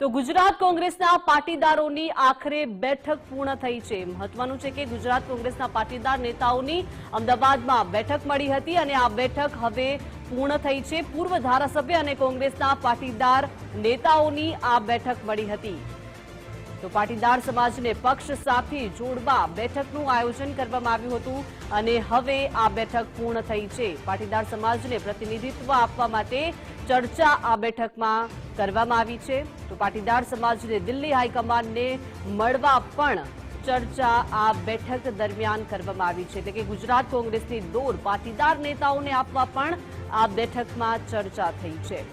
તો ગુજરાત કોંગ્રેસના પાટીદારોની આખરે બેઠક પૂર્ણ થઈ છે. મહત્વનું છે કે ગુજરાત કોંગ્રેસના પાટીદાર નેતાઓની અમદાવાદમાં બેઠક મળી હતી અને આ બેઠક હવે પૂર્ણ થઈ છે. પૂર્વ ધારાસભ્ય અને કોંગ્રેસના પાટીદાર નેતાઓની આ બેઠક મળી હતી. તો પાટીદાર સમાજને પક્ષ સાથે જોડવા બેઠકનું આયોજન કરવામાં આવ્યું હતું અને હવે આ બેઠક પૂર્ણ થઈ છે. પાટીદાર સમાજને પ્રતિનિધિત્વ આપવા માટે ચર્ચા આ બેઠકમાં કરવામાં આવી છે. તો પાટીદાર સમાજને દિલ્હી હાઈકમાન્ડને મળવા પણ ચર્ચા આ બેઠક દરમિયાન કરવામાં આવી છે. એટલે કે ગુજરાત કોંગ્રેસની દોર પાટીદાર નેતાઓને આપવા પણ આ બેઠકમાં ચર્ચા થઈ છે.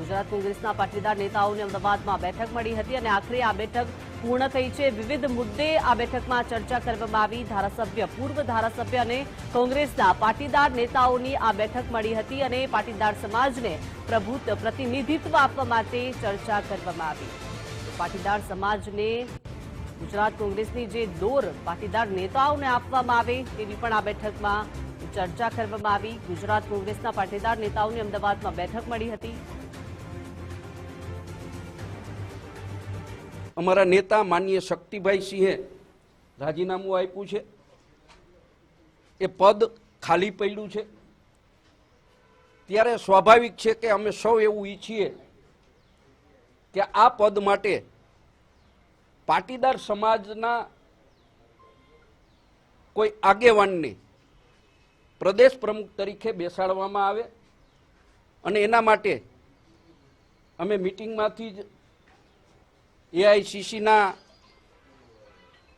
ગુજરાત કોંગ્રેસના પાટીદાર નેતાઓને અમદાવાદમાં બેઠક મળી હતી અને આખરે આ બેઠક પૂર્ણ થઈ છે. વિવિધ મુદ્દે આ બેઠકમાં ચર્ચા કરવામાં આવી. ધારાસભ્ય, પૂર્વ ધારાસભ્ય અને કોંગ્રેસના પાટીદાર નેતાઓની આ બેઠક મળી હતી અને પાટીદાર સમાજને પ્રભુત્વ પ્રતિનિધિત્વ આપવા માટે ચર્ચા કરવામાં આવી. પાટીદાર સમાજને ગુજરાત કોંગ્રેસની જે દોર પાટીદાર નેતાઓને આપવામાં આવે તેની પણ આ બેઠકમાં ચર્ચા કરવામાં આવી. ગુજરાત કોંગ્રેસના પાટીદાર નેતાઓની અમદાવાદમાં બેઠક મળી હતી. અમારા નેતા માનીય શક્તિભાઈ સિંહે રાજીનામું આપ્યું છે. એ પદ ખાલી પડ્યું છે. ત્યારે સ્વાભાવિક છે કે અમે સૌ એવું ઈચ્છીએ કે આ પદ માટે પાટીદાર સમાજના કોઈ આગેવાનને પ્રદેશ પ્રમુખ તરીકે બેસાડવામાં આવે અને એના માટે અમે મિટિંગમાંથી જ એઆઈસીસીના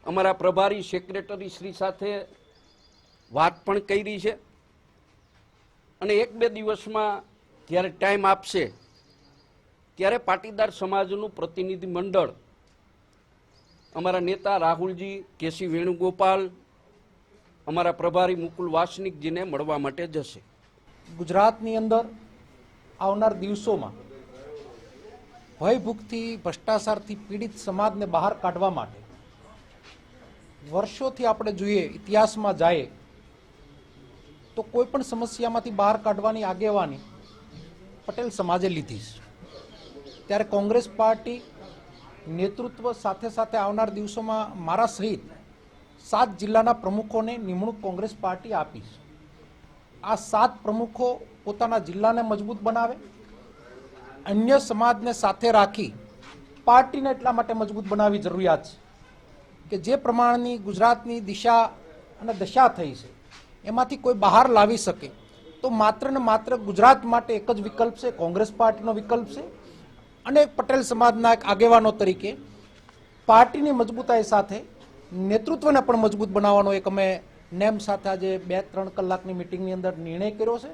અમારા પ્રભારી સેક્રેટરી શ્રી સાથે વાત પણ કરી છે. અને એક બે દિવસમાં જ્યારે ટાઈમ આપશે, ત્યારે પાટીદાર સમાજનું પ્રતિનિધિ મંડળ અમારા નેતા રાહુલજી, કેસી વેણુગોપાલ, અમારા પ્રભારી મુકુલ વાસનિકજીને મળવા માટે જશે. ગુજરાતની અંદર આવનાર દિવસોમાં ભયભૂખથી ભ્રષ્ટાચારથી પીડિત સમાજને બહાર કાઢવા માટે વર્ષોથી આપણે જોઈએ, ઇતિહાસમાં જાય, તો કોઈ પણ સમસ્યામાંથી બહાર કાઢવાની આગેવાની પટેલ સમાજે લીધી છે. ત્યારે કોંગ્રેસ પાર્ટી નેતૃત્વ સાથે સાથે આવનાર દિવસોમાં મારા સહિત સાત જિલ્લાના પ્રમુખોને નિમણૂક કોંગ્રેસ પાર્ટી આપી આ સાત પ્રમુખો પોતાના જિલ્લાને મજબૂત બનાવે અન્ય સમાજને સાથે રાખી પાર્ટીને એટલા માટે મજબૂત બનાવવી જરૂરિયાત છે કે જે પ્રમાણની ગુજરાતની દિશા અને દશા થઈ છે, એમાંથી કોઈ બહાર લાવી શકે, તો માત્ર ને માત્ર ગુજરાત માટે એક જ વિકલ્પ છે, કોંગ્રેસ પાર્ટીનો વિકલ્પ છે અને પટેલ સમાજના એક આગેવાનો તરીકે પાર્ટીની મજબૂતાઈ સાથે નેતૃત્વને પણ મજબૂત બનાવવાનો એક અમે નેમ સાથે આજે બે ત્રણ કલાકની મિટિંગની અંદર નિર્ણય કર્યો છે.